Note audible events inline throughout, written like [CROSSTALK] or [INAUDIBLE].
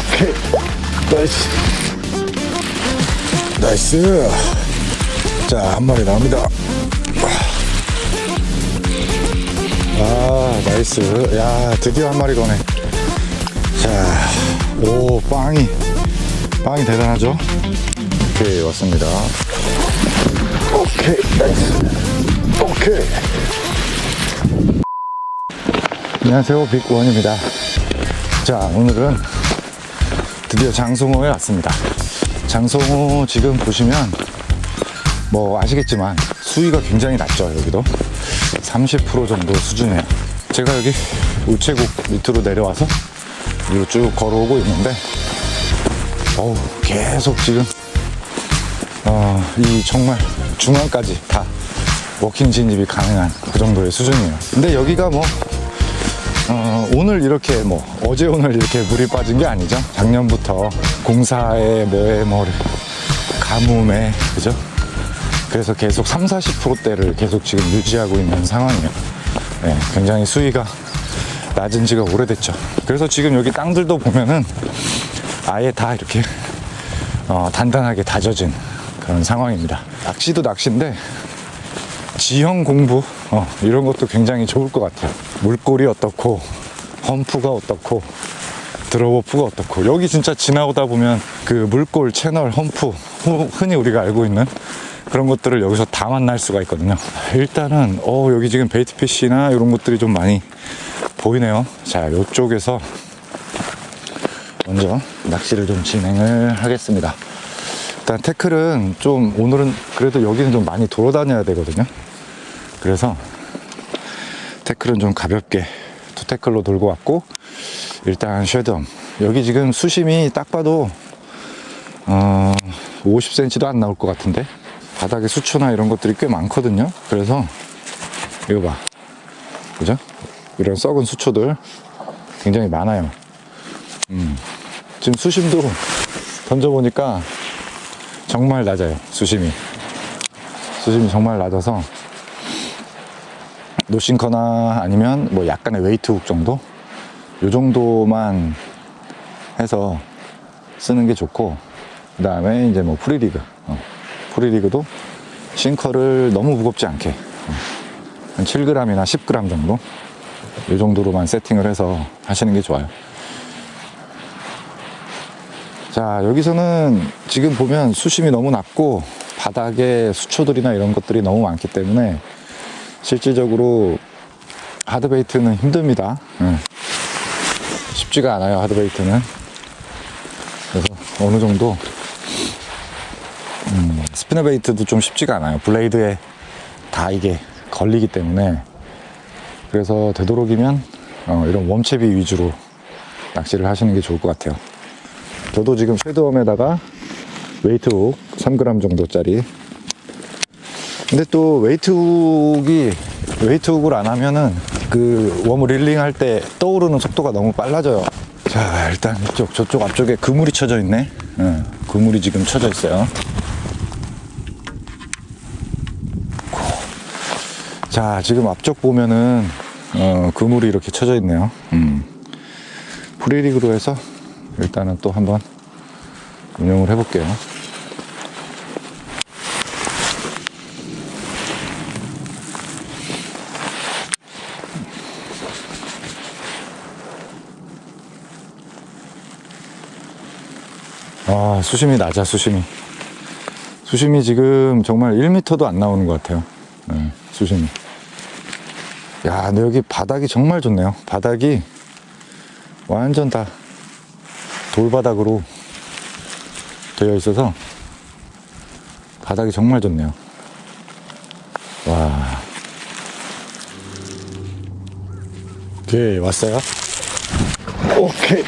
오케이. 나이스. 나이스. 자, 한 마리 나옵니다. 아, 나이스. 야, 드디어 한 마리 거네. 자, 오, 빵이. 빵이 대단하죠? 오케이, 왔습니다. 오케이, 나이스. 오케이. 안녕하세요, 빅원입니다. 자, 오늘은 드디어 장송호에 왔습니다. 장송호 지금 보시면 뭐 아시겠지만 수위가 굉장히 낮죠, 여기도. 30% 정도 수준이에요. 제가 여기 우체국 밑으로 내려와서 위로 쭉 걸어오고 있는데, 어우, 계속 지금, 어, 이 정말 중앙까지 다 워킹 진입이 가능한 그 정도의 수준이에요. 근데 여기가 뭐, 어, 오늘 이렇게 뭐 어제 오늘 이렇게 물이 빠진 게 아니죠. 작년부터 공사에 뭐에 뭐 가뭄에 그죠? 그래서 계속 3, 40%대를 계속 지금 유지하고 있는 상황이에요. 네, 굉장히 수위가 낮은 지가 오래됐죠. 그래서 지금 여기 땅들도 보면은 아예 다 이렇게 어, 단단하게 다져진 그런 상황입니다. 낚시도 낚시인데 지형 공부 어, 이런 것도 굉장히 좋을 것 같아요. 물골이 어떻고 험프가 어떻고 드로워프가 어떻고 여기 진짜 지나오다 보면 그 물골 채널 험프 후- 흔히 우리가 알고 있는 그런 것들을 여기서 다 만날 수가 있거든요. 일단은 어 여기 지금 베이트피쉬나 이런 것들이 좀 많이 보이네요. 자 이쪽에서 먼저 낚시를 좀 진행을 하겠습니다. 일단 태클은 좀 오늘은 그래도 여기는 좀 많이 돌아다녀야 되거든요. 그래서 태클은 좀 가볍게 투 태클로 돌고 왔고 일단 쉐덤 여기 지금 수심이 딱 봐도 어 50cm도 안 나올 것 같은데 바닥에 수초나 이런 것들이 꽤 많거든요. 그래서 이거 봐, 그죠? 이런 썩은 수초들 굉장히 많아요. 음, 지금 수심도 던져보니까 정말 낮아요. 수심이 수심이 정말 낮아서 노싱커나 아니면 뭐 약간의 웨이트 훅 정도? 요 정도만 해서 쓰는 게 좋고, 그 다음에 이제 뭐 프리리그. 어, 프리리그도 싱커를 너무 무겁지 않게, 어, 한 7g이나 10g 정도? 요 정도로만 세팅을 해서 하시는 게 좋아요. 자, 여기서는 지금 보면 수심이 너무 낮고, 바닥에 수초들이나 이런 것들이 너무 많기 때문에 실질적으로 하드베이트는 힘듭니다. 예. 쉽지가 않아요, 하드베이트는. 그래서 어느 정도, 음, 스피너베이트도 좀 쉽지가 않아요. 블레이드에 다 이게 걸리기 때문에. 그래서 되도록이면 어, 이런 웜채비 위주로 낚시를 하시는 게 좋을 것 같아요. 저도 지금 쉐드웜에다가 웨이트훅 3g 정도짜리 근데 또 웨이트 훅이 웨이트 훅을 안 하면은 그 웜 릴링 할 때 떠오르는 속도가 너무 빨라져요. 자 일단 이쪽 저쪽 앞쪽에 그물이 쳐져 있네. 응, 그물이 지금 쳐져 있어요. 자 지금 앞쪽 보면은 어, 그물이 이렇게 쳐져 있네요. 음. 프리리그로 해서 일단은 또 한번 운영을 해볼게요. 아, 수심이 낮아, 수심이. 수심이 지금 정말 1m도 안 나오는 것 같아요. 네, 수심이. 야, 근데 여기 바닥이 정말 좋네요. 바닥이 완전 다 돌바닥으로 되어 있어서 바닥이 정말 좋네요. 와. 오케이, 왔어요? 오케이.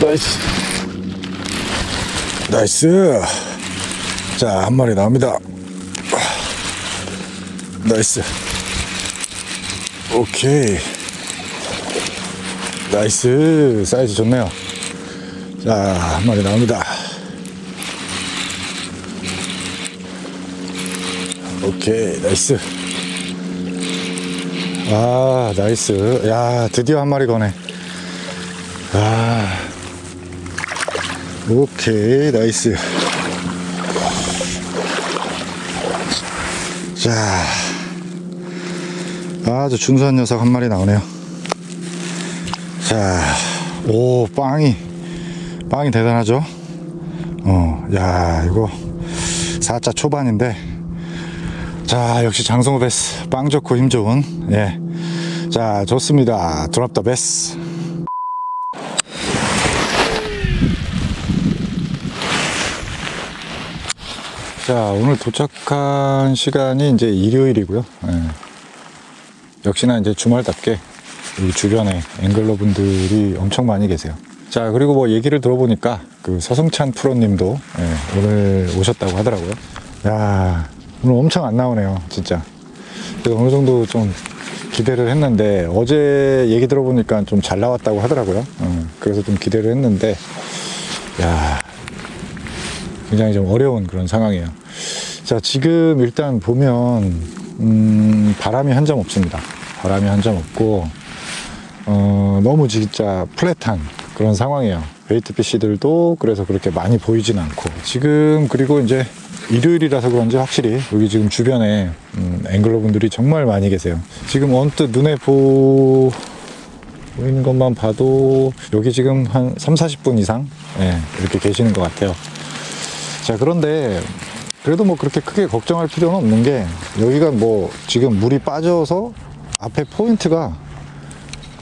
나이스. 나이스. 자, 한 마리 나옵니다. 나이스. 오케이. 나이스. 사이즈 좋네요. 자, 한 마리 나옵니다. 오케이. 나이스. 아, 나이스. 야, 드디어 한 마리 거네. 오케이, 나이스. 자, 아주 준수한 녀석 한 마리 나오네요. 자, 오, 빵이, 빵이 대단하죠? 어, 야, 이거 4자 초반인데, 자, 역시 장성호 베스. 빵 좋고 힘 좋은, 예. 자, 좋습니다. 드랍 더 베스. 자, 오늘 도착한 시간이 이제 일요일이고요. 예. 역시나 이제 주말답게 이 주변에 앵글러 분들이 엄청 많이 계세요. 자, 그리고 뭐 얘기를 들어보니까 그 서승찬 프로님도 예, 오늘 오셨다고 하더라고요. 야, 오늘 엄청 안 나오네요, 진짜. 그래서 어느 정도 좀 기대를 했는데 어제 얘기 들어보니까 좀 잘 나왔다고 하더라고요. 어, 그래서 좀 기대를 했는데, 야, 굉장히 좀 어려운 그런 상황이에요. 자, 지금 일단 보면, 음, 바람이 한 점 없습니다. 바람이 한 점 없고, 어, 너무 진짜 플랫한 그런 상황이에요. 웨이트 피시들도 그래서 그렇게 많이 보이진 않고. 지금, 그리고 이제 일요일이라서 그런지 확실히 여기 지금 주변에 음, 앵글러 분들이 정말 많이 계세요. 지금 언뜻 눈에 보, 보이는 것만 봐도 여기 지금 한 3, 40분 이상 예, 이렇게 계시는 것 같아요. 자, 그런데 그래도 뭐 그렇게 크게 걱정할 필요는 없는 게 여기가 뭐 지금 물이 빠져서 앞에 포인트가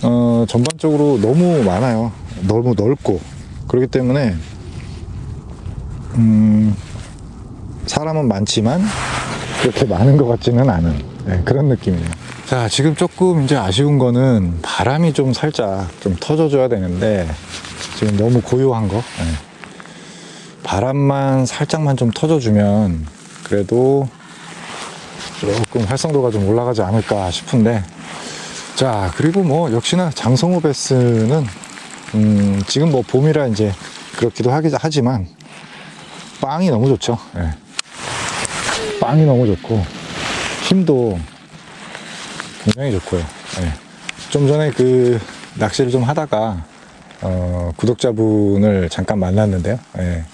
어, 전반적으로 너무 많아요. 너무 넓고 그렇기 때문에 음, 사람은 많지만 그렇게 많은 것 같지는 않은 네, 그런 느낌이에요. 자, 지금 조금 이제 아쉬운 거는 바람이 좀 살짝 좀 터져줘야 되는데 지금 너무 고요한 거. 네. 바람만 살짝만 좀 터져주면 그래도 조금 활성도가 좀 올라가지 않을까 싶은데 자 그리고 뭐 역시나 장성호 베스는 음, 지금 뭐 봄이라 이제 그렇기도 하지만 빵이 너무 좋죠 예. 빵이 너무 좋고 힘도 굉장히 좋고요 예. 좀 전에 그 낚시를 좀 하다가 어, 구독자분을 잠깐 만났는데요 예.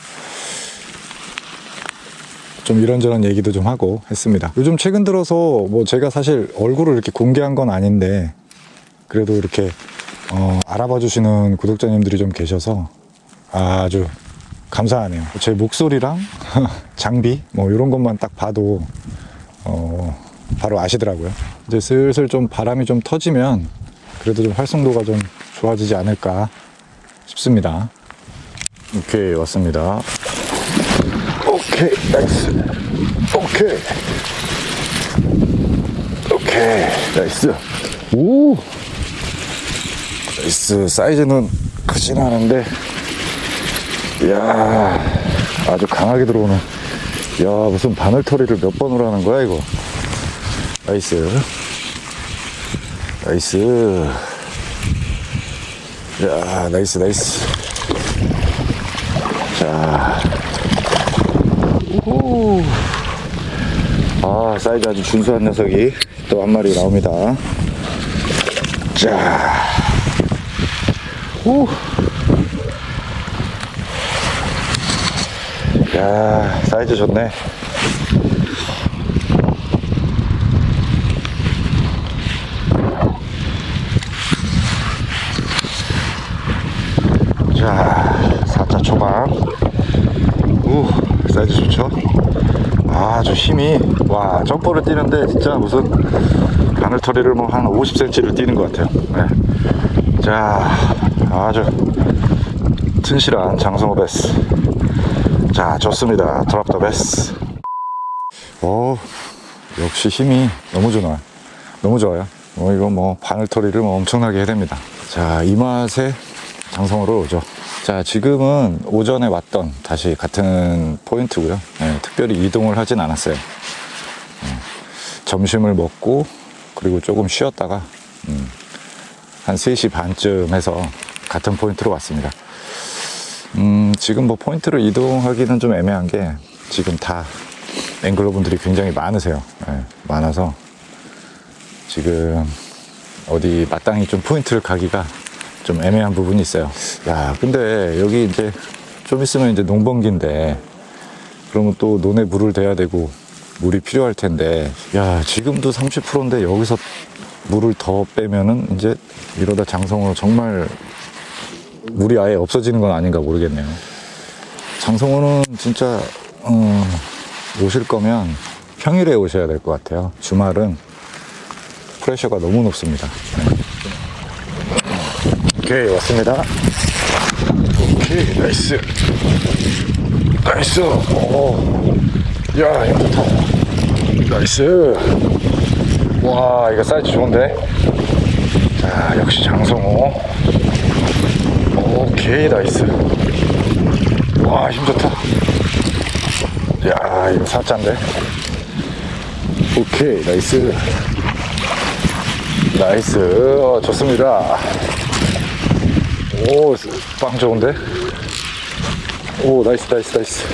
좀 이런저런 얘기도 좀 하고 했습니다. 요즘 최근 들어서 뭐 제가 사실 얼굴을 이렇게 공개한 건 아닌데 그래도 이렇게 어, 알아봐 주시는 구독자님들이 좀 계셔서 아주 감사하네요. 제 목소리랑 [LAUGHS] 장비 뭐 이런 것만 딱 봐도 어, 바로 아시더라고요. 이제 슬슬 좀 바람이 좀 터지면 그래도 좀 활성도가 좀 좋아지지 않을까 싶습니다. 오케이 왔습니다. 오케이 나이스 오케이 오케이 나이스. 오! 나이스. 사이즈는 크진 않은데. 이야 아주 강하게 들어오는 야 무슨 바늘터리를 몇 번으로 하는 거야 이거? 나이스. 나이스. 야 나이스 나이스. 자 오. 아, 사이즈 아주 준수한 녀석이 또 한 마리 나옵니다. 자. 오. 야, 사이즈 좋네. 자, 4차 초반. 오, 사이즈 좋죠? 아주 힘이, 와, 점퍼를 뛰는데 진짜 무슨 바늘터리를 뭐 한 50cm를 뛰는 것 같아요. 네. 자, 아주 튼실한 장성호 베스. 자, 좋습니다. 드랍 더 베스. 어, 역시 힘이 너무 좋아요. 너무 좋아요. 뭐, 이거 뭐, 바늘터리를 뭐 엄청나게 해야 됩니다. 자, 이 맛에 장성호로 오죠. 자, 지금은 오전에 왔던 다시 같은 포인트고요. 예, 특별히 이동을 하진 않았어요. 예, 점심을 먹고 그리고 조금 쉬었다가 음, 한 3시 반쯤 해서 같은 포인트로 왔습니다. 음, 지금 뭐 포인트를 이동하기는 좀 애매한 게 지금 다 앵글러 분들이 굉장히 많으세요. 예, 많아서 지금 어디 마땅히 좀 포인트를 가기가 좀 애매한 부분이 있어요. 야, 근데 여기 이제 좀 있으면 이제 농번기인데 그러면 또 논에 물을 대야 되고 물이 필요할 텐데 야 지금도 30%인데 여기서 물을 더 빼면은 이제 이러다 장성호 정말 물이 아예 없어지는 건 아닌가 모르겠네요. 장성호는 진짜 어, 오실 거면 평일에 오셔야 될 것 같아요. 주말은 프레셔가 너무 높습니다. 네. 오케이 왔습니다. 오케이 나이스. 나이스. 오야 힘 좋다. 나이스. 와 이거 사이즈 좋은데? 자 역시 장성호. 오케이 나이스. 와 힘 좋다. 야 이거 사짠데? 오케이 나이스. 나이스. 어, 좋습니다 오, 빵 좋은데? 오, 나이스, 나이스, 나이스.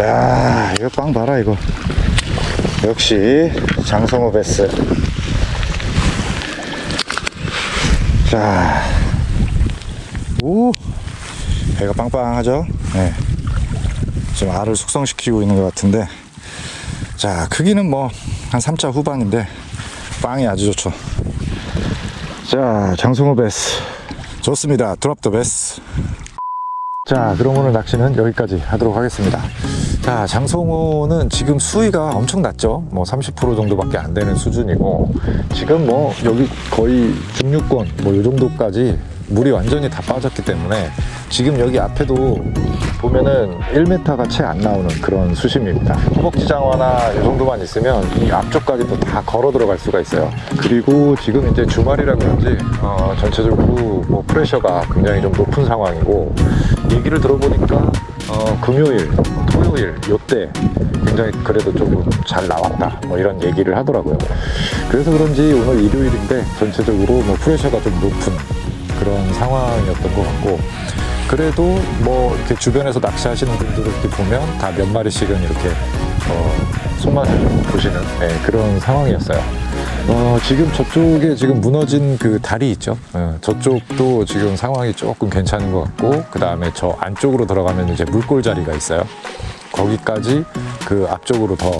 야, 이거 빵 봐라, 이거. 역시, 장성호 베스. 자. 오, 배가 빵빵하죠? 네. 지금 알을 숙성시키고 있는 것 같은데. 자, 크기는 뭐, 한 3차 후반인데, 빵이 아주 좋죠. 자, 장성호 베스. 좋습니다. 드롭 더 베스. 자, 그럼 오늘 낚시는 여기까지 하도록 하겠습니다. 자, 장성호는 지금 수위가 엄청 낮죠? 뭐 30% 정도밖에 안 되는 수준이고, 지금 뭐 여기 거의 중류권, 뭐 이 정도까지 물이 완전히 다 빠졌기 때문에 지금 여기 앞에도 보면은 1m가 채 안 나오는 그런 수심입니다. 허벅지 장화나 이 정도만 있으면 이 앞쪽까지도 다 걸어 들어갈 수가 있어요. 그리고 지금 이제 주말이라 그런지 어, 전체적으로 뭐 프레셔가 굉장히 좀 높은 상황이고 얘기를 들어보니까 어, 금요일, 토요일 요때 굉장히 그래도 조금 잘 나왔다 뭐 이런 얘기를 하더라고요. 그래서 그런지 오늘 일요일인데 전체적으로 뭐 프레셔가 좀 높은 그런 상황이었던 것 같고 그래도 뭐 이렇게 주변에서 낚시하시는 분들을 이렇게 보면 다 몇 마리씩은 이렇게 어, 손맛을 보시는 네, 그런 상황이었어요. 어, 지금 저쪽에 지금 무너진 그 다리 있죠. 어, 저쪽도 지금 상황이 조금 괜찮은 것 같고 그 다음에 저 안쪽으로 들어가면 이제 물골 자리가 있어요. 거기까지 그 앞쪽으로 더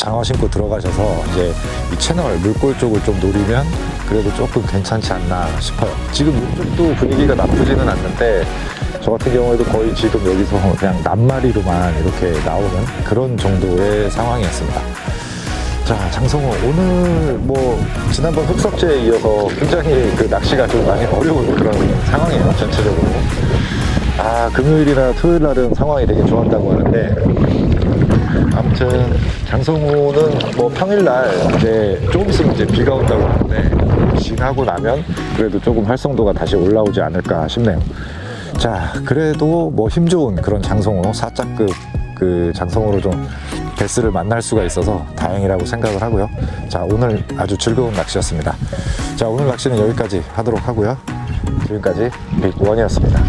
장화 신고 들어가셔서 이제 이 채널 물골 쪽을 좀 노리면 그래도 조금 괜찮지 않나 싶어요. 지금 이쪽도 분위기가 나쁘지는 않는데 저 같은 경우에도 거의 지금 여기서 그냥 낱마리로만 이렇게 나오는 그런 정도의 상황이었습니다. 자, 장성호 오늘 뭐 지난번 흑석제에 이어서 굉장히 그 낚시가 좀 많이 어려운 그런 상황이에요 전체적으로. 아 금요일이나 토요일 날은 상황이 되게 좋았다고 하는데 아무튼 장성호는 뭐 평일날 이제 조금 있으면 이제 비가 온다고 하는데 지나고 나면 그래도 조금 활성도가 다시 올라오지 않을까 싶네요. 자 그래도 뭐 힘 좋은 그런 장성호 사자급 그 장성호로 좀 베스를 만날 수가 있어서 다행이라고 생각을 하고요. 자 오늘 아주 즐거운 낚시였습니다. 자 오늘 낚시는 여기까지 하도록 하고요. 지금까지 빅원이었습니다.